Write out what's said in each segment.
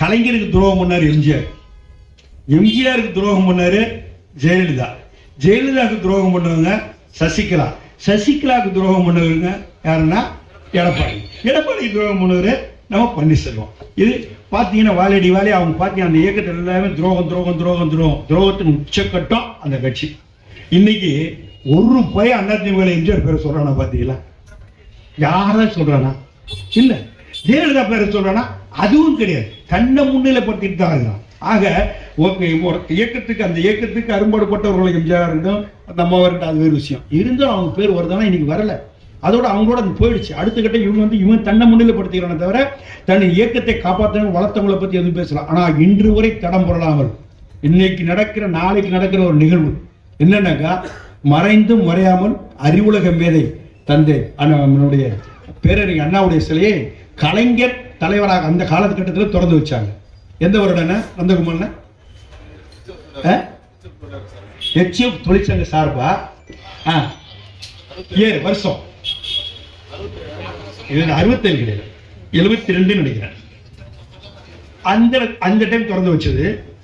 கலைஞருக்கு துரோகம் பண்ணார் எம்ஜிஆர். எம்ஜிஆருக்கு துரோகம் பண்ணார் ஜெயலலிதா. ஜெயலலிதாவுக்கு துரோகம் பண்ணவங்க சசிகலா. சசிகலாவுக்கு துரோகம் பண்ணவங்க யாருன்னா எடப்பாடி. எடப்பாடிக்கு துரோகம் பண்ணவர் நம்ம பன்னீர்செல்வம். இது பார்த்தீங்கன்னா வாலடி வாலி அவங்க பார்த்தீங்கன்னா அந்த இயக்கத்தில் எல்லாமே துரோகம் துரோகம் துரோகம் துரோகம். துரோகத்தின் உச்சக்கட்டம் அந்த கட்சி. இன்னைக்கு ஒரு பய அதிமுக எம்ஜிஆர் பேரை சொல்றானா பார்த்தீங்களா யாராவது சொல்றானா? இல்லை. ஜெயலலிதா பேரை சொல்றானா? அதுவும் கிடையாது. தன்னை முன்னிலைப்படுத்திட்டு தான் இருக்கிறான். ஆக ஓகே ஒரு இயக்கத்துக்கு அந்த இயக்கத்துக்கு அரும்பாடுபட்டவர்களுக்கு எம்ஜிஆர் இருந்தும். நம்ம வரட்டும் அது வேறு விஷயம். இருந்தும் அவங்க பேர் வருதானா இன்னைக்கு வரல. அதோட அவங்களோட அது போயிடுச்சு. அடுத்த கட்டம் இவங்க வந்து இவன் தன்னை முன்னிலைப்படுத்திக்கிறானே தவிர தன் இயக்கத்தை காப்பாற்றணும் வளர்த்தவங்களை பற்றி எதுவும் பேசலாம் ஆனால் இன்று வரை தடம் புரளாமல் இன்னைக்கு நடக்கிற நாளைக்கு நடக்கிற ஒரு நிகழ்வு என்னன்னாக்கா மறைந்தும் மறையாமல் அறிவுலக மேதை தந்தை அண்ணா- நம்மளுடைய பேரறிஞர் அண்ணாவுடைய சிலையை கலைஞர் தலைவராக அந்த காலகட்டத்தில் திறந்து வச்சாங்க. எந்த வருடம்னா நந்தகுமார் ஹெச்எஃப் தொழிற்சங்க சார்பா? ஆ. ஏழு வருஷம். இது அறுபத்தேழு கிடையாது. எழுபத்தி ரெண்டுன்னு நினைக்கிறேன். அந்த அந்த டைம் திறந்து வச்சது.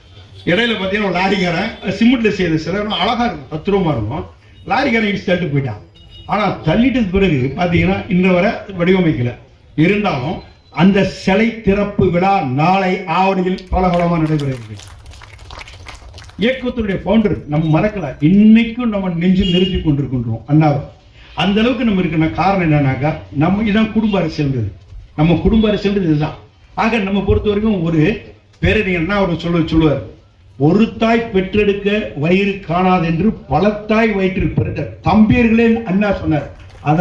இடையில பார்த்தீங்கன்னா ஒரு லாரிக்காரன் சிமெண்ட்ல செய்யறது சில அழகா இருக்கும் பத்திரமா இருக்கும். லாரிக்காரன் இடிச்சு தள்ளிட்டு போயிட்டான். ஆனால் தள்ளிட்டது பிறகு பார்த்தீங்கன்னா இன்ன வரை வடிவமைக்கல. இருந்தாலும் அந்த சிலை திறப்பு விழா நாளை ஆவடியில் பலகலமா நடைபெறுகிறது. இயக்கத்தினுடைய பவுண்டர் நம்ம மறக்கல. இன்னைக்கும் நம்ம நெஞ்சில் நிறுத்தி கொண்டிருக்கின்றோம். அண்ணாவை. அந்த அளவுக்கு நம்ம இருக்கிற காரணம் என்னன்னாக்கா நம்ம இதான் குடும்ப அரசியல்ன்றது. நம்ம குடும்ப அரசியல்ன்றது இதுதான். ஆக நம்ம பொறுத்த வரைக்கும் ஒரு பேரறிஞர்னா அவர் சொல்ல சொல்லுவார். ஒரு தாய் பெற்றெடுக்க வயிறு காணாது என்று பல தாய் வயிற்றில் பிறந்த தம்பியர்களே அண்ணா சொன்னார்.